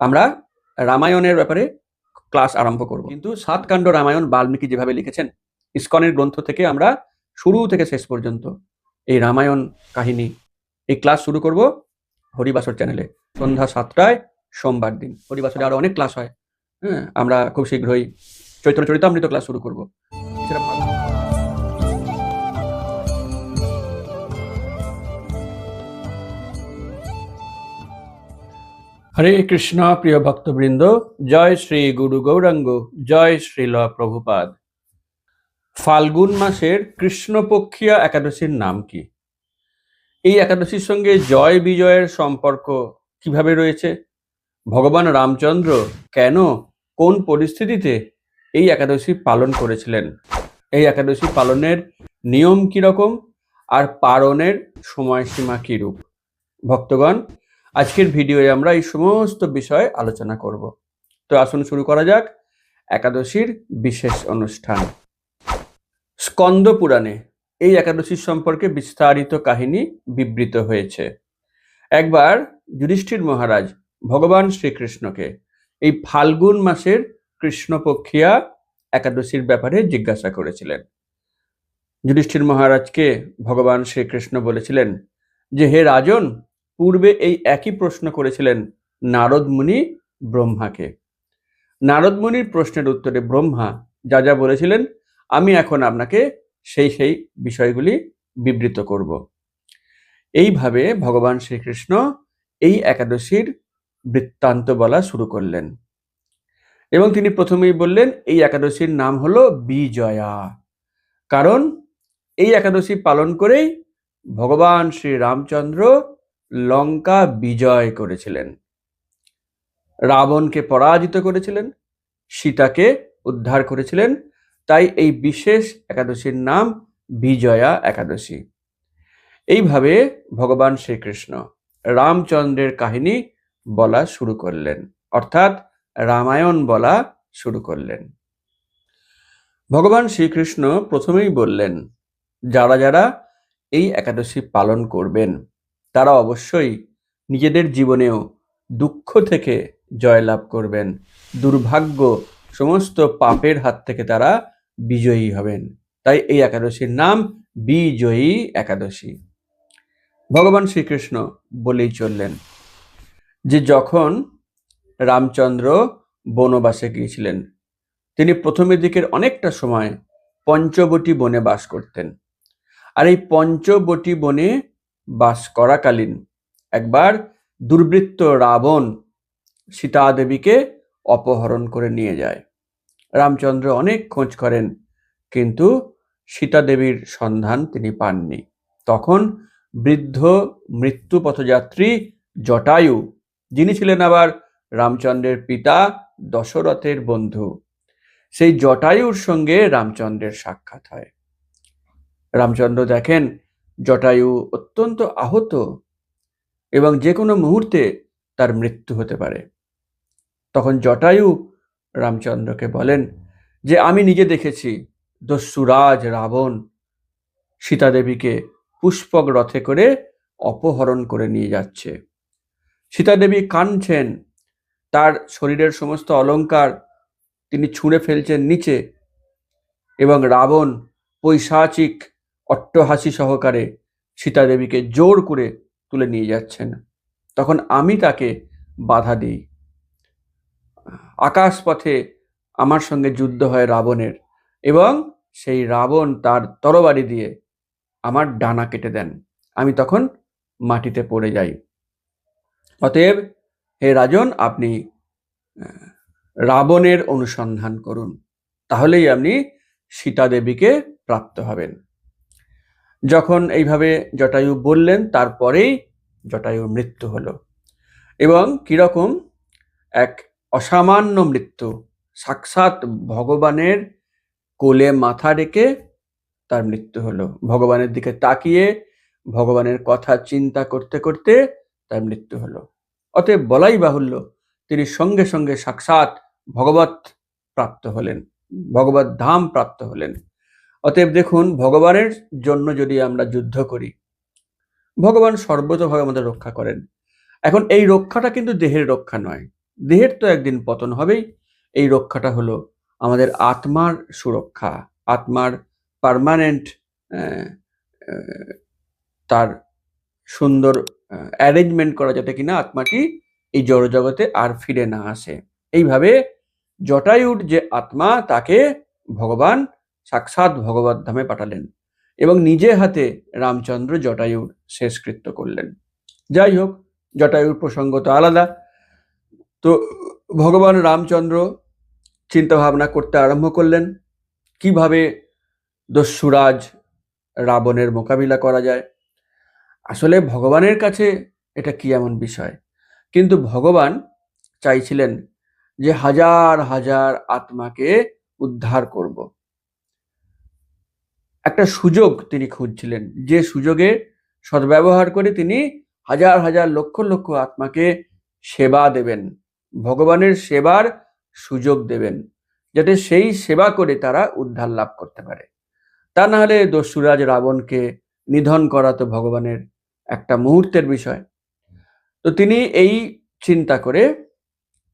আমরা রামায়ণের ব্যাপারে ক্লাস আরম্ভ করব। কিন্তু সাতকাণ্ড রামায়ণ বাল্মীকি যেভাবে লিখেছেন, ইস্কনের গ্রন্থ থেকে আমরা শুরু থেকে শেষ পর্যন্ত এই রামায়ণ কাহিনী এই ক্লাস শুরু করব হরিবাসর চ্যানেলে। সন্ধ্যা সাতটায়, সোমবার দিন। হরিবাসরে আরও অনেক ক্লাস হয়। হ্যাঁ আমরা খুব শীঘ্রই চৈতন্য চরিতামৃত ক্লাস শুরু করব। সেটা ভালো। হরে কৃষ্ণ প্রিয় ভক্তবৃন্দ, জয় শ্রী গুরু গৌরাঙ্গ, জয় শ্রীল প্রভুপাদ। ফাল্গুন মাসের কৃষ্ণপক্ষিয়া একাদশীর নাম কি? এই একাদশীর সঙ্গে জয় বিজয়ের সম্পর্ক কীভাবে রয়েছে? ভগবান রামচন্দ্র কেন কোন পরিস্থিতিতে এই একাদশী পালন করেছিলেন? এই একাদশী পালনের নিয়ম কীরকম? আর পালনের সময়সীমা কিরূপ? ভক্তগণ আজকের ভিডিওয়ে আমরা এই সমস্ত বিষয়ে আলোচনা করব। তো আসুন শুরু করা যাক একাদশীর বিশেষ অনুষ্ঠান। স্কন্দ পুরাণে এই একাদশীর সম্পর্কে বিস্তারিত কাহিনী বিবৃত হয়েছে। একবার যুধিষ্ঠির মহারাজ ভগবান শ্রীকৃষ্ণকে এই ফাল্গুন মাসের কৃষ্ণপক্ষিয়া একাদশীর ব্যাপারে জিজ্ঞাসা করেছিলেন। যুধিষ্ঠির মহারাজকে ভগবান শ্রীকৃষ্ণ বলেছিলেন যে, হে রাজন পূর্বে এই একই প্রশ্ন করেছিলেন নারদ মুনি ব্রহ্মাকে। নারদ মুনির প্রশ্নের উত্তরে ব্রহ্মা যা যা বলেছিলেন, আমি এখন আপনাকে সেই সেই বিষয়গুলি বিবৃত করব। এইভাবে ভগবান শ্রীকৃষ্ণ এই একাদশীর বৃত্তান্ত বলা শুরু করলেন। এবং তিনি প্রথমেই বললেন, এই একাদশীর নাম হলো বিজয়া। কারণ এই একাদশী পালন করেই ভগবান শ্রী রামচন্দ্র লঙ্কা বিজয় করেছিলেন। রাবণকে পরাজিত করেছিলেন, সীতাকে উদ্ধার করেছিলেন, তাই এই বিশেষ একাদশীর নাম বিজয়া একাদশী। এইভাবে ভগবান শ্রীকৃষ্ণ রামচন্দ্রের কাহিনী বলা শুরু করলেন, অর্থাৎ রামায়ণ বলা শুরু করলেন। ভগবান শ্রীকৃষ্ণ প্রথমেই বললেন, যারা যারা এই একাদশী পালন করবেন তারা অবশ্যই নিজেদের জীবনেও দুঃখ থেকে জয়লাভ করবেন। দুর্ভাগ্য সমস্ত পাপের হাত থেকে তারা বিজয়ী হবেন। তাই এই একাদশীর নাম বিজয়ী একাদশী। ভগবান শ্রীকৃষ্ণ বলেই চললেন যে যখন রামচন্দ্র বনবাসে গিয়েছিলেন, তিনি প্রথমের দিকের অনেকটা সময় পঞ্চবটি বনে বাস করতেন। আর এই পঞ্চবটি বনে বাস করাকালীন। একবার দুর্বৃত্ত রাবণ সীতা দেবীকে অপহরণ করে নিয়ে যায়। রামচন্দ্র অনেক খোঁজ করেন, কিন্তু সীতা দেবীর সন্ধান তিনি পাননি। তখন বৃদ্ধ মৃত্যু পথযাত্রী জটায়ু, যিনি ছিলেন আবার রামচন্দ্রের পিতা দশরথের বন্ধু, সেই জটায়ুর সঙ্গে রামচন্দ্রের সাক্ষাৎ হয়। রামচন্দ্র দেখেন জটায়ু অত্যন্ত আহত এবং যে কোনো মুহূর্তে তার মৃত্যু হতে পারে। তখন জটায়ু রামচন্দ্রকে বলেন যে, আমি নিজে দেখেছি দস্যুরাজ রাবণ সীতাদেবীকে পুষ্পক রথে করে অপহরণ করে নিয়ে যাচ্ছে। সীতাদেবী কাঁদছেন, তার শরীরের সমস্ত অলঙ্কার তিনি ছুঁড়ে ফেলছেন নিচে এবং রাবণ পৈশাচিক অট্টহাসি সহকারে সীতাদেবীকে জোর করে তুলে নিয়ে যাচ্ছেন। তখন আমি তাকে বাধা দিই। আকাশ পথে আমার সঙ্গে যুদ্ধ হয় রাবণের এবং সেই রাবণ তার তরবারি দিয়ে আমার ডানা কেটে দেন। আমি তখন মাটিতে পড়ে যাই। অতএব, হে রাজন, আপনি রাবণের অনুসন্ধান করুন। তাহলেই আপনি সীতা দেবীকে প্রাপ্ত হবেন। যখন এইভাবে জটায়ু বললেন, তারপরেই জটায়ুর মৃত্যু হলো। এবং কীরকম? এক অসামান্য মৃত্যু। সাক্ষাৎ ভগবানের কোলে মাথা রেখে তার মৃত্যু হলো। ভগবানের দিকে তাকিয়ে, ভগবানের কথা চিন্তা করতে করতে তার মৃত্যু হলো। অতএব বলাই বাহুল্য, তিনি সঙ্গে সঙ্গে সাক্ষাৎ ভগবত প্রাপ্ত হলেন, ভগবত ধাম প্রাপ্ত হলেন। অতএব দেখুন, ভগবানের জন্য যদি আমরা যুদ্ধ করি, ভগবান সর্বতভাবে আমাদের রক্ষা করেন। এখন এই রক্ষাটা কিন্তু দেহের রক্ষা নয়। দেহের তো একদিন পতন হবেই। এই রক্ষাটা হলো আমাদের আত্মার সুরক্ষা, আত্মার পারমানেন্ট তার সুন্দর অ্যারেঞ্জমেন্ট করা যাতে কিনা আত্মাটি এই জড়জগতে আর ফিরে না আসে। এইভাবে জটায়ুর যে আত্মা, তাকে ভগবান সাক্ষাৎ ভগবত ধামে পাঠালেন এবং নিজে হাতে রামচন্দ্র জটায়ুর শেষকৃত্য করলেন। যাই হোক, জটায়ুর প্রসঙ্গ তো আলাদা। তো ভগবান রামচন্দ্র চিন্তা ভাবনা করতে আরম্ভ করলেন, কীভাবে দস্যুরাজ রাবণের মোকাবিলা করা যায়? আসলে ভগবানের কাছে এটা কি এমন বিষয়? কিন্তু ভগবান চাইছিলেন যে হাজার হাজার আত্মাকে উদ্ধার করব। একটা সুযোগ তিনি খুঁজছিলেন, যে সুযোগে সদ্ব্যবহার করে তিনি হাজার হাজার লক্ষ লক্ষ আত্মাকে সেবা দেবেন, ভগবানের সেবার সুযোগ দেবেন, যাতে সেই সেবা করে তারা উদ্ধার লাভ করতে পারে। তা না হলে দস্যুরাজ রাবণকে নিধন করা তো ভগবানের একটা মুহূর্তের বিষয়। তো তিনি এই চিন্তা করে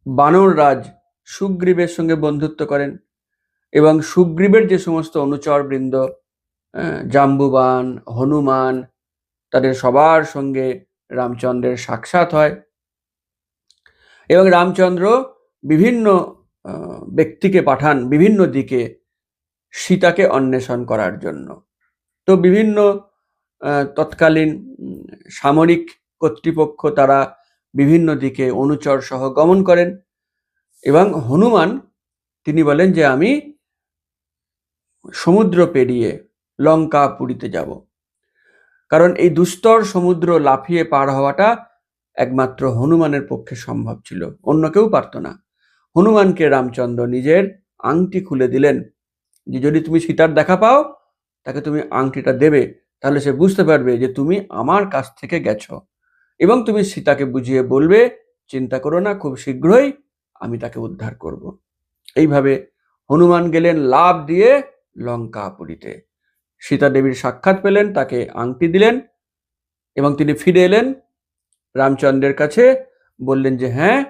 বানর রাজ সুগ্রীবের সঙ্গে বন্ধুত্ব করেন এবং সুগ্রীবের যে সমস্ত অনুচর বৃন্দ জাম্বুবান, হনুমান, তাদের সবার সঙ্গে রামচন্দ্রের সাক্ষাৎ হয়। এবং রামচন্দ্র বিভিন্ন ব্যক্তিকে পাঠান বিভিন্ন দিকে সীতাকে অন্বেষণ করার জন্য। তো বিভিন্ন তৎকালীন সামরিক কর্তৃপক্ষ তারা বিভিন্ন দিকে অনুচর সহ গমন করেন এবং হনুমান, তিনি বলেন যে আমি সমুদ্র পেরিয়ে লঙ্কা পুরীতে যাব। কারণ এই দুস্তর সমুদ্র লাফিয়ে পার হওয়াটা একমাত্র হনুমানের পক্ষে সম্ভব ছিল, অন্য কেউ পারত না। হনুমানকে রামচন্দ্র নিজের আংটি খুলে দিলেন যে, যদি তুমি সীতার দেখা পাও, তাকে তুমি আংটিটা দেবে, তাহলে সে বুঝতে পারবে যে, তুমি আমার কাছ থেকে গেছো। এবং তুমি সীতাকে বুঝিয়ে বলবে, চিন্তা করো না, খুব শীঘ্রই আমি তাকে উদ্ধার করব। এইভাবে হনুমান গেলেন লাভ দিয়ে লঙ্কাপুরীতে সীতা দেবীর সাক্ষাৎ পেলেন, তাকে আংটি দিলেন এবং তিনি ফিরে এলেন। রামচন্দ্রের কাছে বললেন যে হ্যাঁ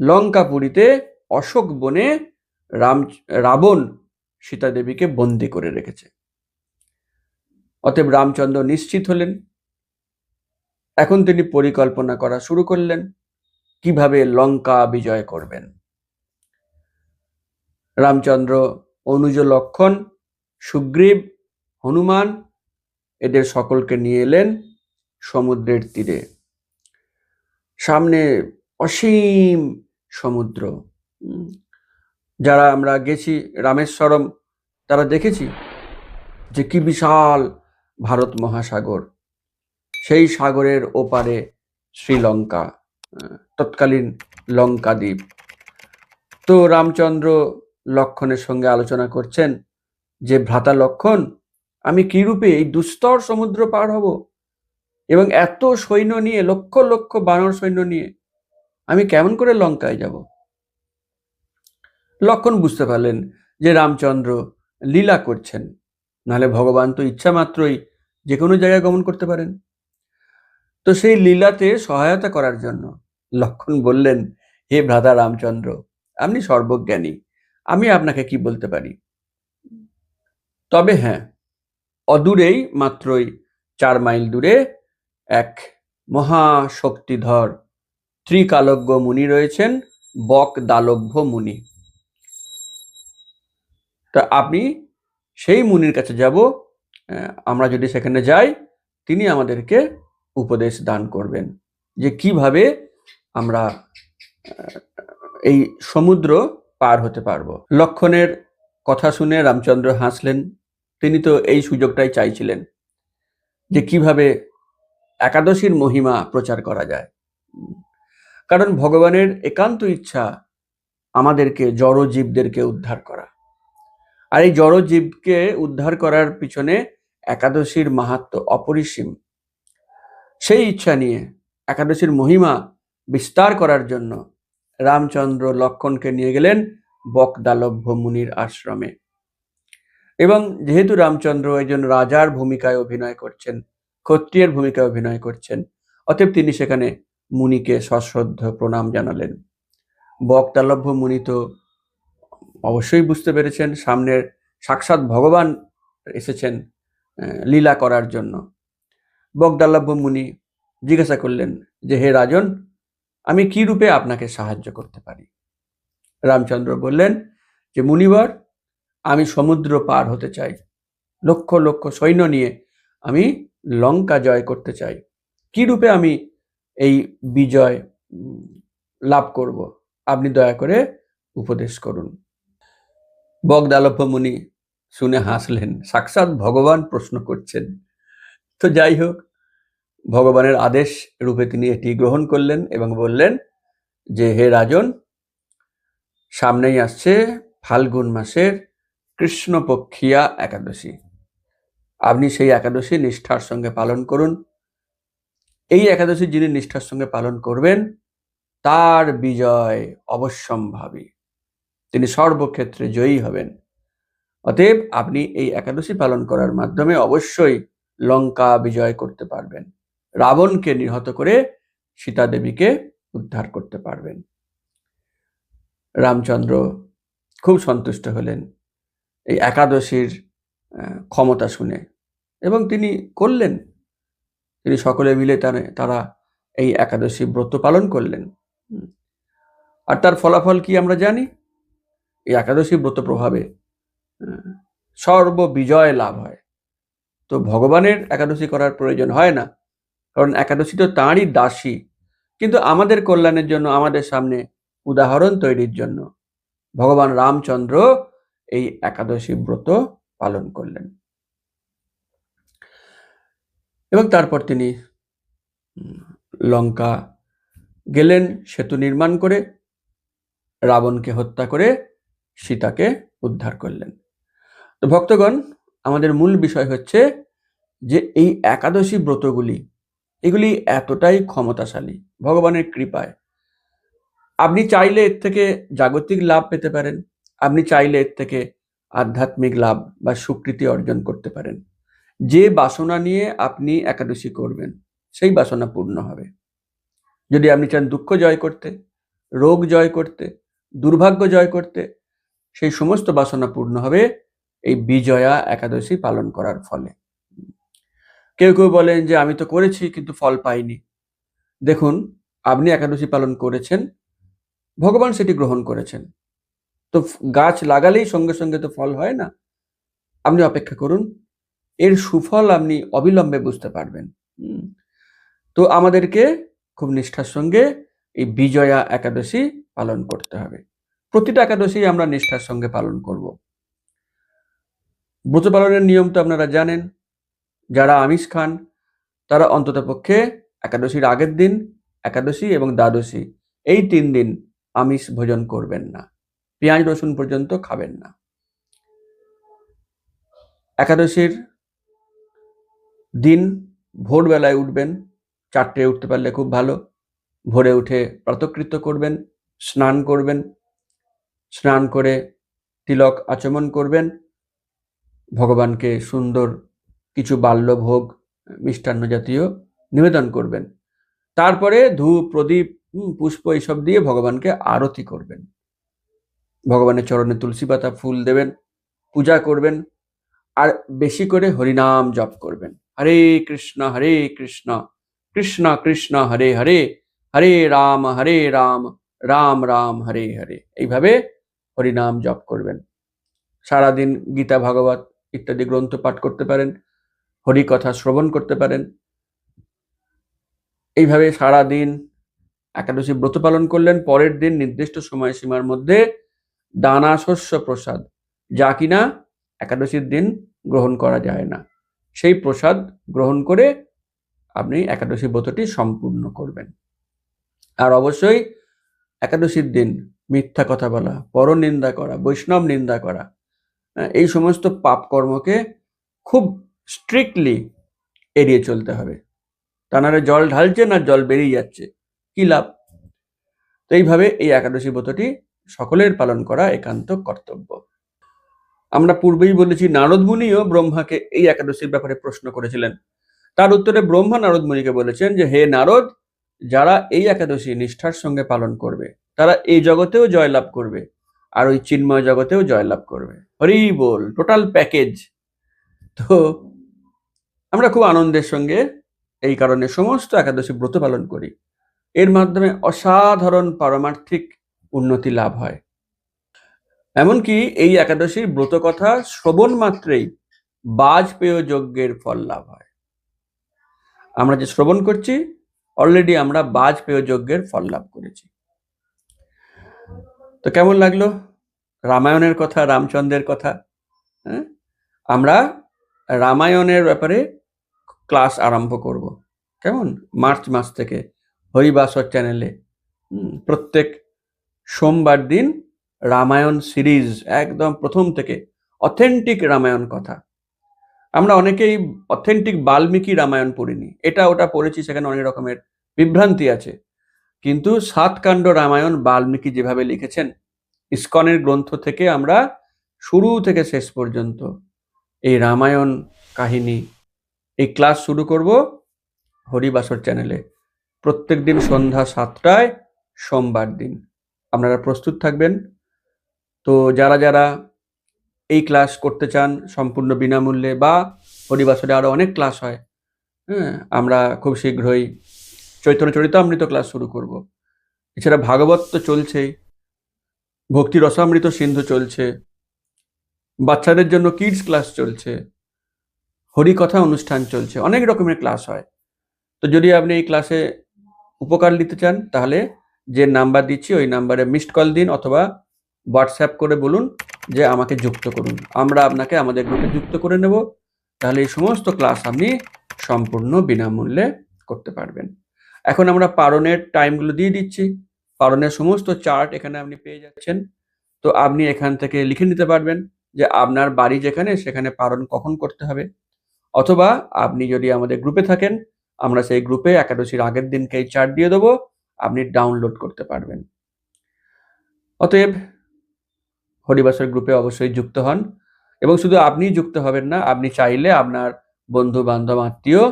লঙ্কাপুরীতে অশোক বনে রাম, রাবণ সীতা দেবীকে বন্দি করে রেখেছে। অতএব রামচন্দ্র নিশ্চিত হলেন। এখন তিনি পরিকল্পনা করা শুরু করলেন, কীভাবে লঙ্কা বিজয় করবেন। রামচন্দ্র অনুজ লক্ষণ, সুগ্রীব হনুমান এদের সকলকে নিয়ে এলেন সমুদ্রের তীরে। সামনে অসীম সমুদ্র। যারা আমরা গেছি রামেশ্বরম, তারা দেখেছি যে কি বিশাল ভারত মহাসাগর। সেই সাগরের ওপারে শ্রীলঙ্কা তৎকালীন লঙ্কা দ্বীপ তো রামচন্দ্র লক্ষণের সঙ্গে আলোচনা করছেন যে ভ্রাতা লক্ষণ আমি কি রূপে এই দুস্তর সমুদ্র পার হব? এবং এত সৈন্য নিয়ে, লক্ষ লক্ষ বানর সৈন্য নিয়ে, আমি কেমন করে লঙ্কায় যাব? লক্ষণ বুঝতে পারলেন যে রামচন্দ্র লীলা করছেন। নাহলে ভগবান তো ইচ্ছা মাত্রই যে কোনো জায়গায় গমন করতে পারেন। তো সেই লীলাতে সহায়তা করার জন্য লক্ষণ বললেন, হে ভ্রাতা রামচন্দ্র, আপনি সর্বজ্ঞানী। আমি আপনাকে কি বলতে পারি? তবে হ্যাঁ অদূরেই মাত্রই চার মাইল দূরে এক মহাশক্তিধর ত্রিকালজ্ঞ মুনি রয়েছেন, বক দালভ্য মুনি। তা আপনি সেই মুনির কাছে যাব আমরা যদি সেখানে যাই, তিনি আমাদেরকে উপদেশ দান করবেন যে কীভাবে আমরা এই সমুদ্র পার হতে পারব। লক্ষণের কথা শুনে রামচন্দ্র হাসলেন। তিনি তো এই সুযোগটাই চাইছিলেন যে কীভাবে একাদশীর মহিমা প্রচার করা যায়। কারণ ভগবানের একান্ত ইচ্ছা আমাদেরকে জড় জীবদেরকে উদ্ধার করা। আর এই জড় জীবকে উদ্ধার করার পিছনে একাদশীর মাহাত্ম অপরিসীম। সেই ইচ্ছা নিয়ে একাদশীর মহিমা বিস্তার করার জন্য রামচন্দ্র লক্ষণকে নিয়ে গেলেন বকদালভ্য মুনির আশ্রমে। এবং যেহেতু রামচন্দ্র একজন রাজার ভূমিকায় অভিনয় করছেন, ক্ষত্রিয়ের ভূমিকায় অভিনয় করছেন, অতএব তিনি সেখানে মুনিকে সশ্রদ্ধ প্রণাম জানালেন। বক্তালভ্য মুনি তো অবশ্যই বুঝতে পেরেছেন, সামনের সাক্ষাৎ ভগবান এসেছেন লীলা করার জন্য। বগদালভ্য মুনি জিজ্ঞাসা করলেন যে, হে রাজন, আমি কি রূপে আপনাকে সাহায্য করতে পারি? রামচন্দ্র বললেন যে, মুনিবর আমি সমুদ্র পার হতে চাই। লক্ষ লক্ষ সৈন্য নিয়ে আমি লঙ্কা জয় করতে চাই। কি রূপে আমি এই বিজয় লাভ করব? আপনি দয়া করে উপদেশ করুন। বগদালভ্য মুনি শুনে হাসলেন, সাক্ষাৎ ভগবান প্রশ্ন করছেন। তো যাই হোক, ভগবানের আদেশ রূপে তিনি এটি গ্রহণ করলেন এবং বললেন যে, হে রাজন, সামনেই আসছে ফাল্গুন মাসের কৃষ্ণপক্ষিয়া একাদশী। আপনি সেই একাদশী নিষ্ঠার সঙ্গে পালন করুন। এই একাদশী যিনি নিষ্ঠার সঙ্গে পালন করবেন, তার বিজয় অবশ্যম্ভাবী। তিনি সর্বক্ষেত্রে জয়ী হবেন। অতএব আপনি এই একাদশী পালন করার মাধ্যমে অবশ্যই লঙ্কা বিজয় করতে পারবেন। রাবণকে নিহত করে সীতা দেবীকে উদ্ধার করতে পারবেন। রামচন্দ্র খুব সন্তুষ্ট হলেন। এই একাদশীর ক্ষমতা শুনে। এবং তিনি করলেন। তিনি সকলে মিলে তারা এই একাদশী ব্রত পালন করলেন। আর তার ফলাফল কি আমরা জানি? এই একাদশী ব্রত প্রভাবে সর্ববিজয় লাভ হয়। তো ভগবানের একাদশী করার প্রয়োজন হয় না। কারণ একাদশী তো তাঁরই দাসী। কিন্তু আমাদের কল্যাণের জন্য, আমাদের সামনে উদাহরণ তৈরির জন্য ভগবান রামচন্দ্র এই একাদশী ব্রত পালন করলেন। এবং তারপর তিনি লঙ্কা গেলেন, সেতু নির্মাণ করে রাবণকে হত্যা করে সীতাকে উদ্ধার করলেন। তো ভক্তগণ, আমাদের মূল বিষয় হচ্ছে যে এই একাদশী ব্রতগুলি, এগুলি এতটাই ক্ষমতাশালী, ভগবানের কৃপায়। আপনি চাইলে এর থেকে জাগতিক লাভ পেতে পারেন। আপনি চাইলে এর থেকে আধ্যাত্মিক লাভ বা স্বীকৃতি অর্জন করতে পারেন। যে বাসনা নিয়ে আপনি একাদশী করবেন, সেই বাসনা পূর্ণ হবে। যদি আপনি চান দুঃখ জয় করতে, রোগ জয় করতে, দুর্ভাগ্য জয় করতে, সেই সমস্ত বাসনা পূর্ণ হবে এই বিজয়া একাদশী পালন করার ফলে। কেউ কেউ বলেন যে, আমি তো করেছি, কিন্তু ফল পাইনি। দেখুন, আপনি একাদশী পালন করেছেন, ভগবান সেটি গ্রহণ করেছেন। তো গাছ লাগালেই সঙ্গে সঙ্গে তো ফল হয় না। আপনি অপেক্ষা করুন, এর সুফল আপনি অবিলম্বে বুঝতে পারবেন। তো আমাদেরকে খুব নিষ্ঠার সঙ্গে এই বিজয়া একাদশী পালন করতে হবে। প্রতিটা একাদশী আমরা নিষ্ঠার সঙ্গে পালন করব। ব্রত পালনের নিয়ম তো আপনারা জানেন, যারা আমিষ খান, তারা অন্ততপক্ষে একাদশীর আগের দিন, একাদশী এবং দ্বাদশী, এই তিন দিন আমিষ ভোজন করবেন না। পেঁয়াজ রসুন পর্যন্ত খাবেন না। একাদশীর দিন ভোরবেলায় উঠবেন, চারটে উঠতে পারলে খুব ভালো। ভোরে উঠে প্রাতকৃত্য করবেন, স্নান করবেন, স্নান করে তিলক আচমন করবেন। ভগবানকে সুন্দর কিছু বাল্যভোগ, মিষ্টান্ন জাতীয় নিবেদন করবেন। তারপরে ধূপ, প্রদীপ পুষ্প এইসব দিয়ে ভগবানকে আরতি করবেন। ভগবানের চরণে তুলসী পাতা ফুল দেবেন, পূজা করবেন, আর বেশি করে হরিনাম জপ করবেন। হরে কৃষ্ণ হরে কৃষ্ণ কৃষ্ণ কৃষ্ণ, হরে হরে হরে রাম হরে রাম রাম রাম, হরে হরে। এইভাবে হরিনাম জপ করবেন। সারাদিন গীতা, ভাগবত ইত্যাদি গ্রন্থ পাঠ করতে পারেন হরি কথা শ্রবণ করতে পারেন। এইভাবে সারা দিন একাদশী ব্রত পালন করলেন, পরের দিন নির্দিষ্ট সময়সীমার মধ্যে দানা শস্য প্রসাদ যা কিনা একাদশীর দিন গ্রহণ করা যায় না। সেই প্রসাদ গ্রহণ করে আপনি একাদশী ব্রতটি সম্পূর্ণ করবেন। আর অবশ্যই একাদশীর দিন মিথ্যা কথা বলা পরনিন্দা করা বৈষ্ণব নিন্দা করা আহ, এই সমস্ত পাপ কর্মকে খুব স্ট্রিক্টলি এড়িয়ে চলতে হবে। তা নাহলে জল ঢালছে না জল বেরিয়ে যাচ্ছে কি লাভ? তো এইভাবে এই একাদশী ব্রতটি সকলের পালন করা একান্ত কর্তব্য। আমরা পূর্বেই বলেছি নারদ মুনিও ব্রহ্মাকে এই একাদশীর ব্যাপারে প্রশ্ন করেছিলেন। তার উত্তরে ব্রহ্মা নারদ মুনিকে বলেছেন যে, হে নারদ, যারা এই একাদশী নিষ্ঠার সঙ্গে পালন করবে, তারা এই জগতেও জয়লাভ করবে, আর ওই চিন্ময় জগতেও জয়লাভ করবে। হরি বল, টোটাল প্যাকেজ। তো আমরা খুব আনন্দের সঙ্গে এই কারণে সমস্ত একাদশী ব্রত পালন করি। এর মাধ্যমে অসাধারণ পারমার্থিক উন্নতি লাভ হয়। এমনকি এই একাদশীর ব্রত কথা শ্রবণ মাত্রেই বাজপেয় যজ্ঞের ফল লাভ হয়। আমরা যে শ্রবণ করছি অলরেডি আমরা বাজপেয় যজ্ঞের ফল লাভ করেছি। তো কেমন লাগল? রামায়ণের কথা, রামচন্দ্রের কথা হ্যাঁ? আমরা রামায়ণের ব্যাপারে ক্লাস আরম্ভ করব। কেমন? মার্চ মাস থেকে হরিবাসর চ্যানেলে প্রত্যেক সোমবার দিন রামায়ণ সিরিজ, একদম প্রথম থেকে অথেন্টিক রামায়ণ কথা। আমরা অনেকেই অথেন্টিক বাল্মীকি রামায়ণ পড়িনি। এটা ওটা পড়েছি, সেখানে অনেক রকমের বিভ্রান্তি আছে। কিন্তু সাতকাণ্ড রামায়ণ বাল্মীকি যেভাবে লিখেছেন, ইস্কনের গ্রন্থ থেকে আমরা শুরু থেকে শেষ পর্যন্ত এই রামায়ণ কাহিনী, এই ক্লাস শুরু করব হরিবাসর চ্যানেলে। প্রত্যেক দিন সন্ধ্যা সাতটায়, সোমবার দিন। আপনারা প্রস্তুত থাকবেন। তো যারা যারা এই ক্লাস করতে চান সম্পূর্ণ বিনামূল্যে বা হরিবাসরে আরও অনেক ক্লাস হয় হ্যাঁ আমরা খুব শীঘ্রই চৈতন্য চরিতামৃত ক্লাস শুরু করব। এছাড়া ভাগবত তো চলছেই, ভক্তি রসামৃত সিন্ধু চলছে, বাচ্চাদের জন্য কিডস ক্লাস চলছে হরিকথা অনুষ্ঠান চলছে, অনেক রকমের ক্লাস হয়। তো যদি আপনি এই ক্লাসে উপকার নিতে চান তাহলে যে নাম্বার দিচ্ছি, ওই নাম্বারে মিসড কল দিন অথবা হোয়াটসঅ্যাপ করে বলুন যে আমাকে যুক্ত করুন। আমরা আপনাকে আমাদের গ্রুপে যুক্ত করে নেব। তাহলে এই সমস্ত ক্লাস আপনি সম্পূর্ণ বিনামূল্যে করতে পারবেন। এখন আমরা পারণের টাইমগুলো দিয়ে দিচ্ছি। পারণের সমস্ত চার্ট এখানে আপনি পেয়ে যাচ্ছেন। তো আপনি এখান থেকে লিখে নিতে পারবেন যে আপনার বাড়ি যেখানে, সেখানে পারণ কখন করতে হবে। অথবা আপনি যদি আমাদের গ্রুপে থাকেন, আমরা সেই গ্রুপে একাদশীর আগের দিনকে এই চার্ট দিয়ে দেবো। আপনি ডাউনলোড করতে পারবেন। অতএব হরিবাসর গ্রুপে অবশ্যই যুক্ত হন এবং শুধু আপনি যুক্ত হবেন না, আপনি চাইলে আপনার বন্ধু বান্ধব আত্মীয়,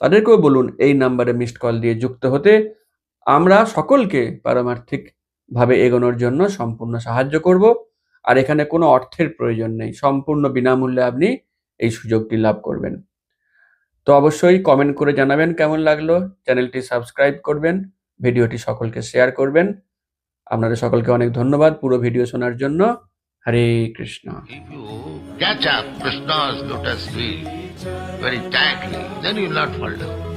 তাদেরকেও বলুন এই নাম্বারে মিসড কল দিয়ে যুক্ত হতে। আমরা সকলকে পারমার্থিক ভাবে এগোনোর জন্য সম্পূর্ণ সাহায্য করব। আর এখানে কোনো অর্থের প্রয়োজন নেই, সম্পূর্ণ বিনামূল্যে আপনি এই সুযোগটি লাভ করবেন। তো অবশ্যই কমেন্ট করে জানাবেন কেমন লাগল চ্যানেলটি সাবস্ক্রাইব করবেন। ভিডিওটি সকলকে শেয়ার করবেন আপনাদের সকলকে অনেক ধন্যবাদ পুরো ভিডিও শোনার জন্য হরে Krishna catch up Krishna's lotus feet very tightly, then you will not fall down.